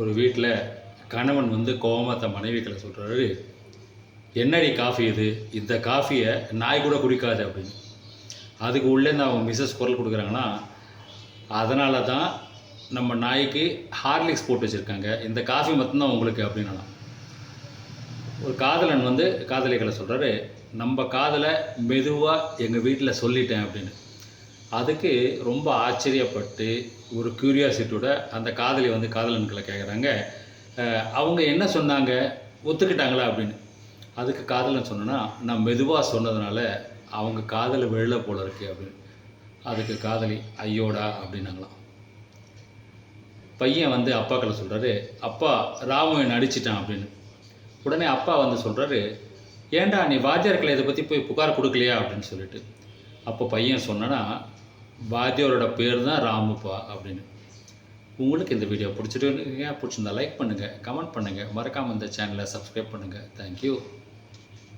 ஒரு வீட்டில் கணவன் வந்து கோவமா தன் மனைவிகளை சொல்கிறாரு என்னடி காஃபி இது? இந்த காஃபியை நாய் கூட குடிக்காது அப்படின்னு. அதுக்கு உள்ளேருந்து அவங்க மிஸ்ஸஸ் குரல் கொடுக்குறாங்கன்னா அதனால தான் நம்ம நாய்க்கு ஹார்லிக்ஸ் போட்டு வச்சுருக்காங்க. இந்த காஃபி மட்டும்தான் உங்களுக்கு அப்படின்னா ஒரு காதலன் வந்து காதலிகளை சொல்கிறாரு நம்ம காதலை மெதுவாக எங்கள் வீட்டில் சொல்லிட்டேன் அப்படின்னு. அதுக்கு ரொம்ப ஆச்சரியப்பட்டு ஒரு க்யூரியாசிட்டியோட அந்த காதலி வந்து காதலன்களை கேட்குறாங்க அவங்க என்ன சொன்னாங்க? ஒத்துக்கிட்டாங்களா அப்படின்னு. அதுக்கு காதலன் சொன்னேன்னா நான் மெதுவாக சொன்னதுனால அவங்க காதல் வெளில போல இருக்கு அப்படின்னு. அதுக்கு காதலி ஐயோடா அப்படின்னாங்களாம். பையன் வந்து அப்பாக்களை சொல்கிறாரு அப்பா ராமன் என்னை அடிச்சிட்டான் அப்படின்னு. உடனே அப்பா வந்து சொல்கிறாரு ஏன்டா நீ வாத்தியார்களை இதை பற்றி போய் புகார் கொடுக்கலையா? அப்படின்னு சொல்லிட்டு. அப்போ பையன் சொன்னனா வாத்தியாரோட பேர் தான் ராமுப்பா அப்படின்னு. உங்களுக்கு இந்த வீடியோ பிடிச்சிட்டு பிடிச்சிருந்தா லைக் பண்ணுங்கள் கமெண்ட் பண்ணுங்கள் மறக்காமல் இந்த சேனலை சப்ஸ்கிரைப் பண்ணுங்கள் தேங்க்யூ